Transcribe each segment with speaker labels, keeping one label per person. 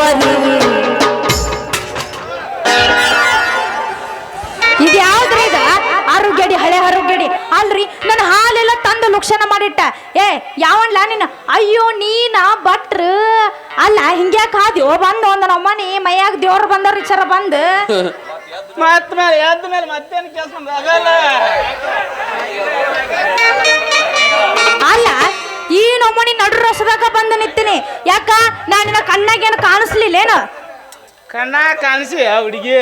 Speaker 1: ಬಂದವರಿ
Speaker 2: ಇದು ಯಾವ್ದ್ರಿ ಇದ ಹಳೆ ಆರೋಗ್ಯಡಿ. ಅಲ್ರಿ ನನ್ನ ಹಾಲೆಲ್ಲ ತಂದು ಲುಕ್ಷಣ ಮಾಡಿಟ್ಟ. ಏ ಯಾವನ್ಲ ನೀನು? ಅಯ್ಯೋ ನೀನ ಭಟ್ರ. ಅಲ್ಲ ಹಿಂಗ್ಯಾಕ ಹಾದ್ಯೋ ಬಂದು ಒಂದು ನಮ್ಮನಿ ಮೈಯಾಗ ದೇವ್ರು ಬಂದವ್ರ ಚರ ಬಂದು.
Speaker 3: ಮೇಲೆ ಎದ್ದ ಮೇಲೆ ಮತ್ತೇನು ಕೆಲಸ ಆಗಲ್ಲ.
Speaker 2: ಅಲ್ಲ ಈ ನಮ್ಮನಿ ನಡು ರಸದಾಗ ಬಂದು ನಿಂತೀನಿ. ಯಾಕ? ನಾನು ಕಣ್ಣಾಗೇನು ಕಾಣಿಸ್ಲಿಲ್ಲೇನು?
Speaker 3: ಕಣ್ಣ ಕಾಣಿಸಿ ಹುಡುಗಿ.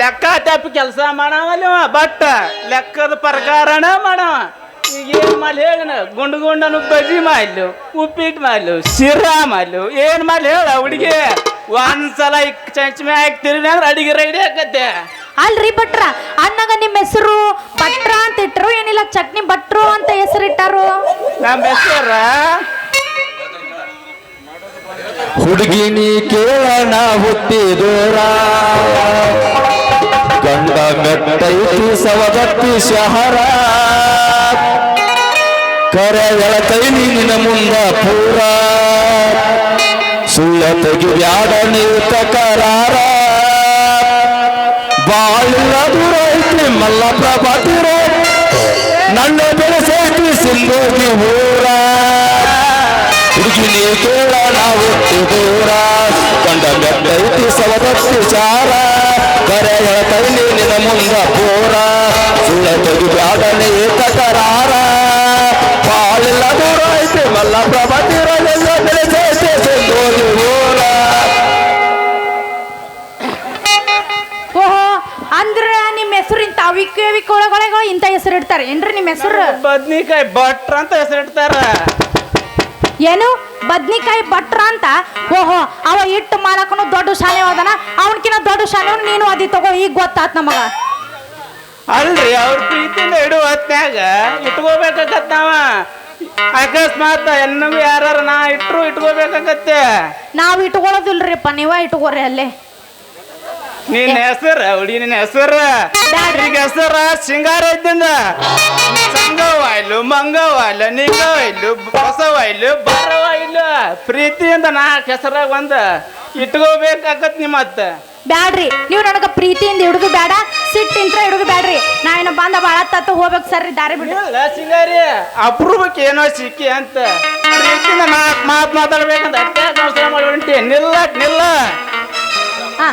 Speaker 3: ಲೆಕ್ಕ ತಪ್ಪಿ ಕೆಲಸ ಮಾಡವ ಬಟ್ ಲೆಕ್ಕದ ಪ್ರಕಾರನ ಮಾಡವ. ಈಗ ಏನು ಮಾಡಿ ಹೇಳಣ ಗುಂಡು ಗುಂಡನು ಬಜ್ಜಿ ಮಾಡ್ಲು, ಉಪ್ಪಿಟ್ಟು ಮಾಡ್ಲು, ಶಿರಾ ಮಾಡ್ಲು. ಏನು ಮಾಡ್ಲಿ ಹೇಳ ಹುಡುಗಿ. ಒಂದ್ಸಲ ಚಂಚಮೆ ಹಾಕ್ತಿರಿ ಅಂದ್ರೆ ಅಡಿಗೆ ರೈಡಿ ಆಕತ್ತೆ
Speaker 2: ಅಲ್ರಿ ಭಟ್ರ? ಅಣ್ಣಗ ನಿಮ್ಮ ಹೆಸರು ಭಟ್ರ ಅಂತ ಇಟ್ಟರು ಏನಿಲ್ಲ ಚಟ್ನಿ ಭಟ್ರು ಅಂತ ಹೆಸರಿಟ್ಟಾರು.
Speaker 3: ನಮ್ಮ ಹೆಸರ?
Speaker 1: ಹುಡುಗಿನಿ ಕೇಳಣ ಹುಟ್ಟಿದೋರ ಗಂಡ ಮೆಟ್ಟೈತಿ ಸವಗತ್ತಿ ಶಹರ. ಕರ ಎಳತೈ ನೀನ ಮುಂದ ಪೂರ. ಸುಳ್ಳ ತೆಗಿ ಬ್ಯಾಡ ನೀವು ತಕರಾರ ಬಾಳಿಲ್ಲ ದೂರ ಐತಿ ಮಲ್ಲಪ್ರಭ ತೀರ ನನ್ನ ಬೆಳೆಸೈತಿ ಸಿಂಧೋಗಿ ಊರ ಹುಡುಗಿ ನೀ ಕೇಳ ನಾವು ದೂರ ಕಂಡ ಮೆಟ್ಟೈತಿ ಸವದತ್ತಿ ಚಾರ ಕರೆ ಹೇಳ್ತೈನಿ ನಿನ್ನ ಮುಂದ ಪೂರ ಸುಳ್ಳ ತೆಗಿ ಬ್ಯಾಡನೆ
Speaker 3: ಬದ್ನಿಕಾಯಿ ಭಟ್ರ ಅಂತ ಹೆಸರಿಡ್ತಾರ.
Speaker 2: ಏನು? ಬದ್ನಿಕಾಯಿ ಭಟ್ರ ಅಂತ? ಓಹೋ ಅವ ಇಟ್ಟು ಮಾಲಕನು ದೊಡ್ಡ ಶಾಲೆ ಹೋದನ? ಅವನಕಿನ ದೊಡ್ಡ ಶಾಲೆ ನೀನು ಅದಿ ತಗೋ ಈಗ ಗೊತ್ತಾತ್ ನಮಗ.
Speaker 3: ಅಲ್ರಿ ಅವ್ರ ಪ್ರೀತಿಯಿಂದ ಇಡುವ ಹೊತ್ನ್ಯಾಗ. ಇಟ್ಕೋಬೇಕಾಗತ್ ನಾವ. ಅಕಸ್ಮಾತ್ ಎನ್ನಗೂ ಯಾರು ನಾ ಇಟ್ರು ಇಟ್ಕೋಬೇಕಾಗತ್ತೆ.
Speaker 2: ನಾವ್ ಇಟ್ಕೊಳ್ಳೋದಿಲ್ರಿಪ್ಪ ನೀವ ಇಟ್ಕೋರಿ ಅಲ್ಲೇ.
Speaker 3: ನಿನ್ನ ಹೆಸರ ಹುಡಿ ನಿನ್ನ ಹೆಸರ. ಈಗ ಹೆಸರ ಸಿಂಗಾರ ಇದ್ದಿಂದ. ಸಂಗವಾಯ್ಲು ಮಂಗವಾಯ್ಲು ನಿಂಗವಾಯ್ಲು ಬಸವಾಯ್ಲು ಬರವಾಯ್ಲು ಪ್ರೀತಿಯಿಂದ ನಾಲ್ಕು ಹೆಸರಾಗ ಒಂದ. ಇಟ್ಕೋಬೇಕಾಗತ್ ನಿಮ್ಮ ಅತ್ತ.
Speaker 2: ಬ್ಯಾಡ್ರಿ ನೀವು ನನಗ ಪ್ರೀತಿಯಿಂದ ಹಿಡಿದು ಬೇಡ ಸಿಟ್ಟಿಂತ್ರ ಹಿಡಿದು ಬ್ಯಾಡ್ರಿ. ನಾ ಏನೋ ಬಂದ ಬಾಳ ತತ್ತ ಹೋಗ್ಬೇಕು ಸರ್ ದಾರಿ ಬಿಡಿ
Speaker 3: ಇಲ್ಲ ಸಿಂಗಾರಿ ಅಪರೂಪಕ್ಕೆ ಏನೋ ಸಿಕ್ಕಿ ಅಂತ. ಪ್ರೀತಿಯಿಂದ ನಾಲ್ಕು ಮಾತು ಮಾತಾಡ್ಬೇಕಂತ ಅಷ್ಟೇ ಸಂಸಾರ ಮಾಡಿ ಹೊಂಟಿ ನಿಲ್ಲ. ನಿಲ್ಲ
Speaker 2: ಹಾ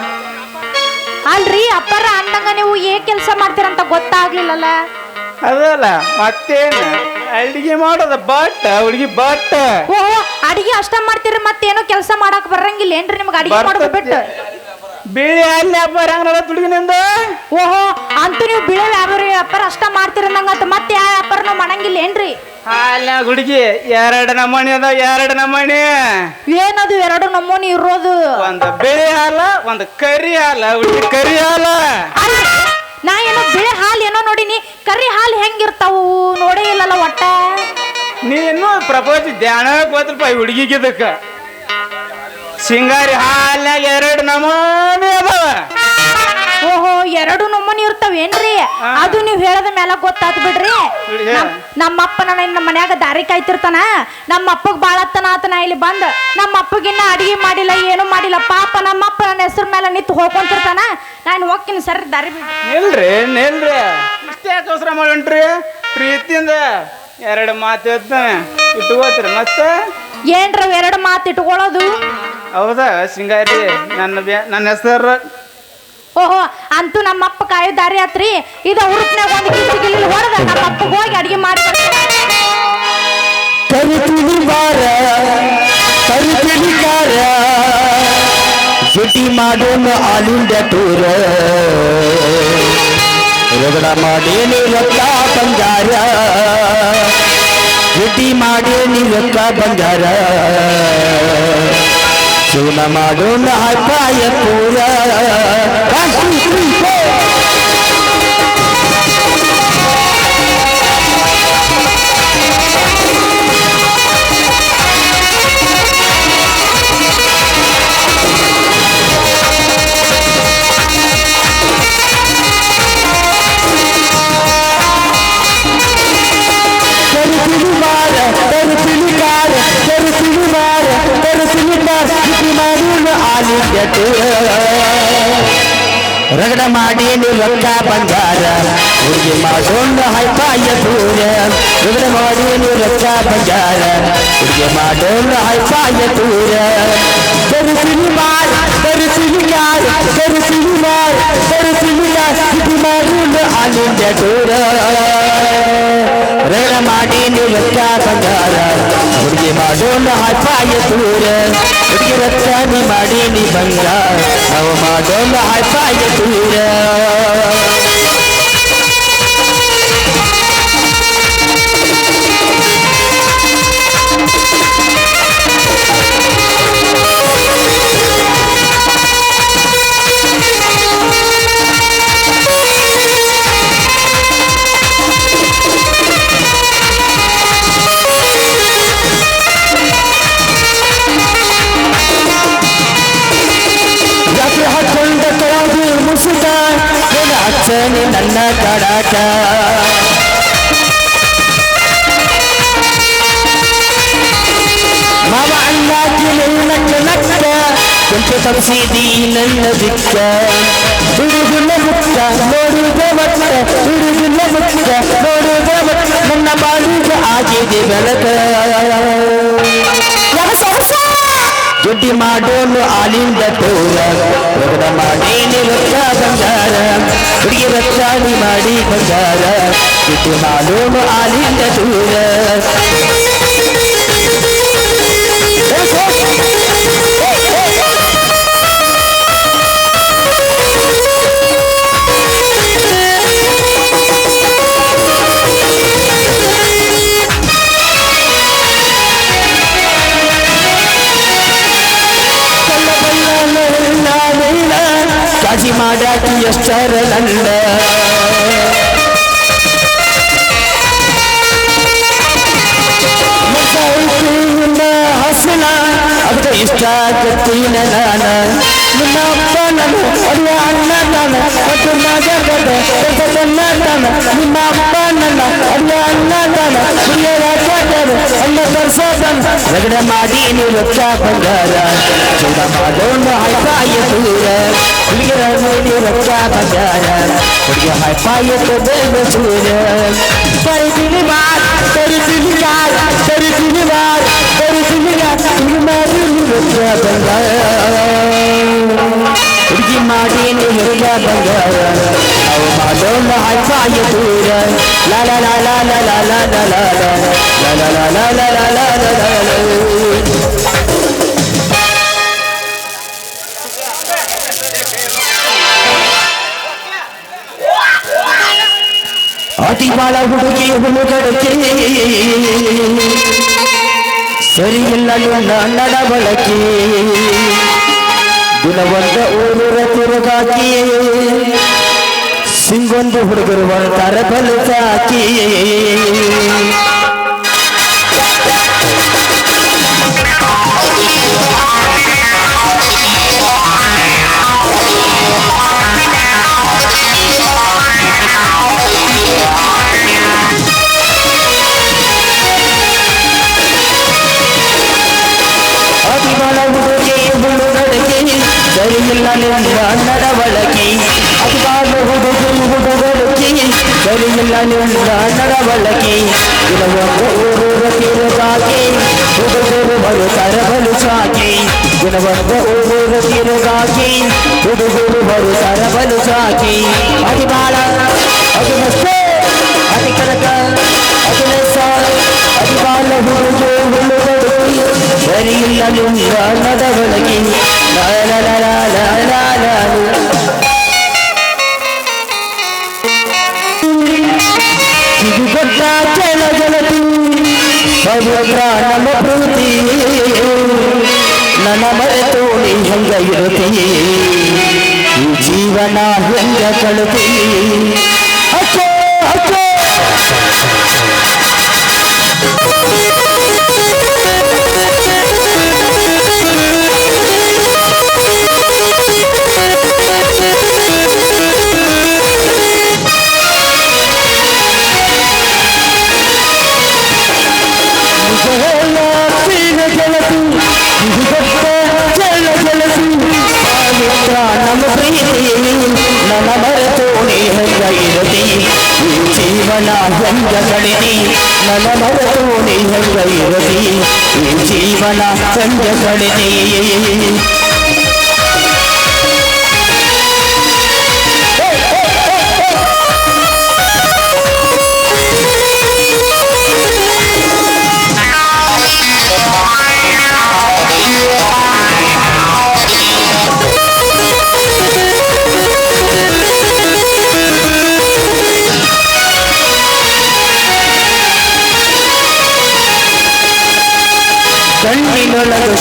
Speaker 2: ಅಲ್ರಿ ಅಪ್ಪರ ಅಂದಂಗ ನೀವು ಏ ಕೆಲಸ ಮಾಡ್ತೀರಂತ ಗೊತ್ತಾಗ್ಲಿಲ್ಲಲ್ಲ?
Speaker 3: ಅದಲ್ಲ ಮತ್ತೇನು? ಅಡಿಗೆ ಮಾಡೋದ ಬಟ್ ಹುಡುಗಿ ಬಟ್
Speaker 2: ಓಹೋ ಅಡಿಗೆ ಅಷ್ಟ ಮಾಡ್ತೀರಿ ಮತ್ತೇನೋ ಕೆಲಸ ಮಾಡಕ್ ಬರಂಗಿಲ್ಲ. ಏನ್ರಿ ನಿಮ್ಗೆ ಅಡಿಗೆ ಮಾಡೋದು ಬಿಟ್ಟು?
Speaker 3: ಬಿಳಿ ಅಲ್ಲಿ ಹೆಂಗ್ ನೋಡತ್ ಹುಡುಗಿನಿಂದ
Speaker 2: ಓಹೋ ಅಂತೂ ನೀವು ಬಿಳಿ ವ್ಯಾಪಾರಿ ವ್ಯಾಪಾರ ಅಷ್ಟ ಮಾಡ್ತಿರಂದಂಗತ್ತ ಮತ್ತೆ ಯಾವ ವ್ಯಾಪಾರನೂ ಮಾಡಂಗಿಲ್ಲ ಏನ್ರಿ?
Speaker 3: ಹಾಲ ಹುಡುಗಿ ಎರಡು ನಮೂನಿ ಅದ ಎರಡು ನಮೂನಿ.
Speaker 2: ಏನದು ಎರಡು ನಮೂನಿ ಇರೋದು?
Speaker 3: ಒಂದು ಬಿಳಿ ಹಾಲ ಒಂದು ಕರಿ ಹಾಲ. ಹುಡುಗಿ ಕರಿ ಹಾಲ.
Speaker 2: ನಾ ಏನೋ ಬಿಳಿ ಹಾಲು ಏನೋ ನೋಡಿನಿ. ಕರಿ ಹಾಲು ಹೆಂಗಿರ್ತಾವು? ನೋಡೇ ಇಲ್ಲಲ್ಲ ಒಟ್ಟ.
Speaker 3: ನೀನು ಪ್ರಪೋಸ್ ಧ್ಯಾನ ಕೋತ್ರಪ್ಪ ಈ ಸಿಂಗಾರಿ ಹಾಲ್ನಾಗ ಎರಡು ನಮೂನಿ ಅದಾವ.
Speaker 2: ಎರಡು ನಮೂನಿ ಇರ್ತಾವೇನ್ರಿ ಅದು ನೀವು ಹೇಳದ ಮೇಲೆ ಗೊತ್ತಾತ್ ಬಿಡ್ರಿ.
Speaker 3: ಬಿಡಿ.
Speaker 2: ನಮ್- ನಮ್ಮಪ್ಪ ನನ್ನ ನಮ್ಮ ಮನ್ಯಾಗ ದಾರಿ ಕಾಯ್ತಿರ್ತಾನ. ನಮ್ಮ ಅಪ್ಪಗ್ ಬಾಳತ್ತನ ಆತನ ಇಲ್ಲಿ ಬಂದ್. ನಮ್ಮ ಅಪ್ಪಗಿನ್ನ ಅಡಿಗೆ ಮಾಡಿಲ್ಲ ಏನು ಮಾಡಿಲ್ಲ. ಪಾಪ ನಮ್ಮಪ್ಪ ನನ್ನ ಹೆಸರು ಮೇಲೆ ನಿಂತು ಹೋಗ್ಕೊಂತಿರ್ತಾನ. ನಾನು ಹೋಗ್ತೀನಿ ಸರ್ ದಾರಿ ಬಿಡ್ರಿ.
Speaker 3: ನಿಲ್ರಿ ನಿಲ್ರಿ. ಇಷ್ಟೇ ದೋಸ್ರ ಮಾಡಿ ಹೊಂಟ್ರಿ ಪ್ರೀತಿಯಿಂದ ಎರಡು ಮಾತು ಹೇಳ್ತಾನೆ. ಇಟ್ಕೋತೀರಿ ಮತ್ತೆ?
Speaker 2: ಏನ್ರ ಎರಡು ಮಾತು ಇಟ್ಕೊಳ್ಳೋದು?
Speaker 3: ಹೌದಾ ಸಿಂಗಾರಿ ನನ್ನ ಬ್ಯಾ- ನನ್ನ ಹೆಸರು
Speaker 2: ಓಹೋ, ಅಂತೂ ನಮ್ಮಪ್ಪ ಕಾಯೋ ದಾರಿ ಆತ್ರಿ. ಇದ ಉರುಪ್ನಾಗ ಒಂದು ಕಿಸಿ ಗಿಲ್ಲಿ ಹೊಡೆದ ನಮ್ಮ ಅಪ್ಪ ಹೋಗಿ ಅಡಿಗೆ ಮಾಡಿ
Speaker 1: ಕರಿತಿಳಿ ಬಾರ ಕರಿತಿಳಿ ಕಾರ ಸುಟಿ ಮಾಡೋಣ ಆಲಿಂದ ಟೂರ ರಗಡ ಮಾಡೇನಿ ರೊಕ್ಕ ಬಂಗಾರ. ಚುಟಿ ಮಾಡಿ ರೊಕ್ಕ ಬಂಗಾರ. ಶಿವನ ಮಾಡೋಣ ಆದಾಯ ಪೂರ. ಆಲಿದ್ಯ ರಗಡ ಮಾಡಿ ರೊಕ್ಕ ಬಂಗಾರ ಹುಡುಗಿ ಮಾಡೋಣ ಹೈಪಾಯ ದೂರ ರಗಡ ಮಾಡಿ ರೊಕ್ಕ ಬಂಗಾರ ಹುಡುಗಿ ಮಾಡೋಣ ಹೈಪಾಯ ದೂರ ತರುಸಿಲು ಮಾರ ತರುಸಿಲು ಕಾರ ತರುಸಿಲು ಮಾರ ತರುಸಿಲು ಕಾರ ಕಾಲಿಂದ ಟೂರ ರಣ ಮಾಡಿ ನಿವತ್ತ ಬಂಗಾರ ಹುಡುಗಿ ಮಾಡೋಣ ಹೈಫಾಯ ತೂರ ಹುಡುಗಿ ರತ್ನ ಮಾಡಿ ನಿ ಬಂಗಾರ. ನಾವು ಮಾಡೋಣ ಹೈಫಾಯ ಅಚ್ಚನೆ ನನ್ನ ಕಡಾಟ ಮಾವ ಅಣ್ಣಾಕಿ ನಕ್ಕ ನಕ್ಕ ಕುಂತು ತಪ್ಪಿಸಿದಿ ನನ್ನ ದಿಕ್ಕ ಹುಡುಗಿನ ಮುಕ್ಕ ನೋಡುವುದೇ ಮಕ್ಕ ಹುಡುಗಿನ ಮುಕ್ಕ ನೋಡುವುದೇ ಮಕ್ಕ ನನ್ನ ಬಾಳಿಗೆ ಆಗಿದೆ ಬೆಳಕ. ದುಡ್ಡಿ ಮಾಡೋನು ಆಲಿಂದ ತೋರ ಹೊರಡ ಮಾಡಿ ರೊಕ್ಕ ಬಂಗಾರ ಹುಡುಗಿ ರಕ್ಷಾಣಿ ಮಾಡಿ ಬಂಗಾರ ದುಡ್ಡಿ ಮಾಡೋನು ಆಲಿಂದ ದೂರ ಮಾಡಾಟ ಎಷ್ಟರಲ್ಲ ಹಸನ ಅದ್ರ ಇಷ್ಟ ಆಗತ್ತೀನ ನಾನ ನಿನ್ನ ಅಪ್ಪ ನಾನು ಅಡುವ ಅಣ್ಣ ನಾನು ಮತ್ತು ಮಗ ನನ್ನ ನಿಮ್ಮ ಅಪ್ಪ ನನ್ನ ಅಡುವ ಅಣ್ಣ ನಾನು ಅಲ್ಲ ತರ್ಸೋದನ್ನ ರಗಡ ಮಾಡಿ ನೀವು ರೊಕ್ಕ ಬಂಗಾರ ಚೂಡ ಮಾಡೋಣ ಹೈಪಾಯ ದೂರ ಹುಡುಗಿರ ನೋಡಿ ರೊಕ್ಕ ಬಂಗಾರ ಹುಡುಗಿ ಹೈಪಾಯ ಬೇಗ ದೂರ ಪರಿತೀನಿ ಮಾರ್ ಪರಿತೀನಿ ಯಾರ ಪರಿತೀನಿ ಮಾರ್ ಪರಿತೀನಿ ಯಾರ ಮಾಡಿ ರೊಕ್ಕ ಬಂಗಾರ ಹುಡುಗಿ ಮಾಡಿ ರೊಕ್ಕ ಬಂಗಾರ ಅವು ಮಾಡೋಣ ಹೈಪಾಯ ದೂರ ಲಾ ಲಾ ಲಾ ಲಾ ಲಾ ಲಾ ಲಾ ಲಾ ಲಾ ಲಾ ಲಾ ಲಾ ಲಾ ಲಾ ಲಾ ಲಾ ಲಾ ಲಾ ಲಾ ಅತಿ ಬಾಳ ಹುಡುಗಿ ಹುಡುಗಡಕೆ ಸರಿಯಿಲ್ಲ ನನ್ನ ನಡವಳಕೆ ದಿನವೊಂದ ಊರೂರ ತಿರುಗಾಕಿ ಸಿಂಗೊಂದು ಹುಡುಗರು ಬರ್ತಾರ ಬಲು ಸಾಕಿ ಅತಿಬಲ ಹುಡುಗಿ ಹುಡುಗರಿಗೆ ಸರಿಯಿಲ್ಲ ನಿನ್ನ ನಡವಳಕೆ ಹುಡುಗರಿಗೆ ಸರಿಯಿಲ್ಲ ನಿನ್ನ ನಡವಳಕೆ ದಿನವೊಂದು ಊರೂರ ತಿರುಗಾಕಿ ಹುಡುಗರು ಬರುತ್ತಾರೆ ಬಲು ಸಾಕಿ ದಿನವೊಂದು ಊರೂರ ತಿರುಗಾಕಿ ಹುಡುಗರು ಬರುತ್ತಾರೆ ಬಲು ಸಾಕಿ ಅತಿ ಬಾಳ ಅದು ಮಸ್ತೆ ಅತಿ ಕನಕ ಅದು ಲೆಸ ಅತಿ ಬಾಳ ಹುಡುಗಿ ಹುಡುಗರು ಸರಿಯಿಲ್ಲ ನಿನ್ನ ನಡವಳಕೆ ಇರುತ್ತೀ ಈ ಜೀವನ ಹೆಂಗ ಕಳುತ್ತೀ ಅಚ್ಚೋ. ಜೀವನ ಹೆಂಗ ಕಳಿತಿ ನನ್ನ ಮರೆತು ನೀ ಹೆಂಗ ಇರತಿ ಈ ಜೀವನ ಹೆಂಗ ಕಳಿತಿ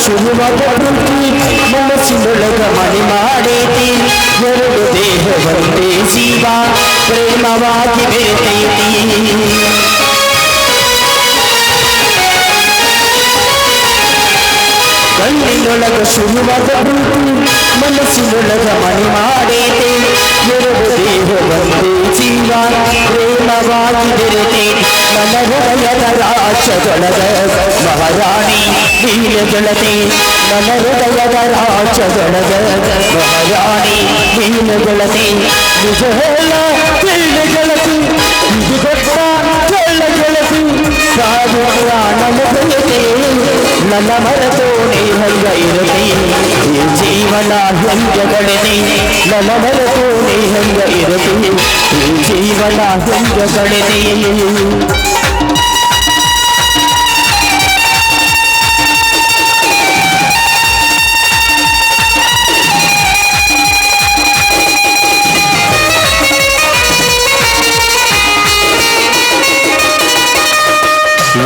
Speaker 1: ಶುರುವಾದ ಮನಸ್ಸಿನೊಳಗ ಮಣಿ ಮಾಡೇತಿ ಎರಡು ದೇಹ ಒಂದೇ ಜೀವ ಪ್ರೇಮವಾಗಿ ಬೆರೆತೈತಿ ಕಣ್ಣಿನೊಳಗ ಶುರುವಾದ ಮನಸ್ಸಿನೊಳಗ ನನ್ನ ಹೃದಯದ ರಾಜ್ಯದೊಳಗ ಮಹಾರಾಣಿ ನೀಲ ಗೆಳತಿ ನನ್ನ ಹೃದಯದ ರಾಜ್ಯದೊಳಗ ಮಹಾರಾಣಿ ನೀಲ ಗೆಳತಿ ನಿಜ ಹೇಳ ಕೆಳ್ಳ ಗೆಳತಿ ಇದು ಗೊತ್ತ ಕೆಳ್ಳ ಗೆಳತಿ ಸಾವಿರ ನಮ್ಮ ಪ್ರಿಯತೆ ನನ್ನ ಮರೆತು ನೀ ಹಂಗ ಇರತಿ ಈ ಜೀವನ ಹೆಂಗ ಗಣತಿ ನನ್ನ ಮರೆತು ನೀ ಹೆಂಗ ಇರತಿ ಈ ಜೀವನ ಹೆಂಗ ಗಣತಿ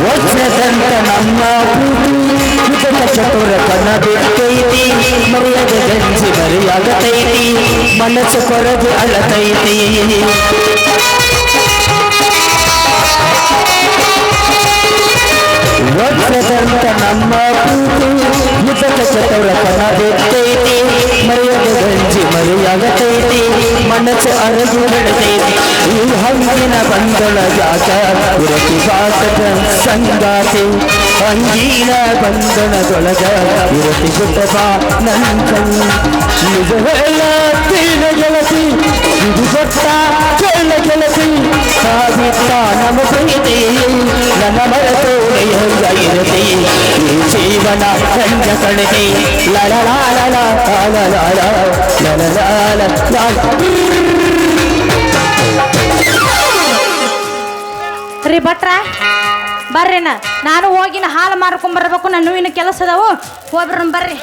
Speaker 1: ವಜ್ರದಂತ ನಮ್ಮ ಪ್ರೀತಿ ಚತುರ ಕಣ ಬಿಟ್ಟೈತಿ ಮರ್ಯಾದ ಗಂಜಿ ಮರೆಯಾಗತೈತಿ ಮನಸ್ಸು ಕೊರದು ಅಳತೈತಿ ವಜ್ರದಂತ ನಮ್ಮ ಪ್ರೀತಿ ಯುತಕ ಚತುರ ಕಣ ಬಿಟ್ಟೈತಿ ಮರ್ಯಾದ ಗಂಜಿ ಮರೆಯಾಗತೈತಿ ಮನಸ್ಸು ಅರಗು ಬೆಳೆದೈತಿ ಈ ಹಂಗಿನ ಬಂದಳ ಜಾತ ಇರತಿ ಬಾಸದ ಸಂಗಾತಿ ಹಂಗಿನ ಬಂಧನದೊಳಗ ಇರತಿ ಗುಟ್ಟಪ ನನ್ನ ನಿಜ ಹೇಳ ತೀನ ಗೆಳತಿ ಇದು ಗೊತ್ತ ಕೆಳ ಗೆಳತಿ ಸಾವಿತ್ತ ನಮ್ಮ ಪ್ರೀತಿ ನನ್ನ ಮರೆತು ಹೆಂಗ ಇರತಿ ಭುವನ ಸಂಜ ಸಣತೆ
Speaker 2: ರೀ ಭಟ್ರ ಬರ್ರಿನ ನಾನು ಹೋಗಿನ ಹಾಲು ಮಾರ್ಕೊಂಬರ್ಬೇಕು ನಾನು ಇನ್ನು ಕೆಲಸ ಅದಾವು ಹೋಗ್ರ ಬರ್ರಿ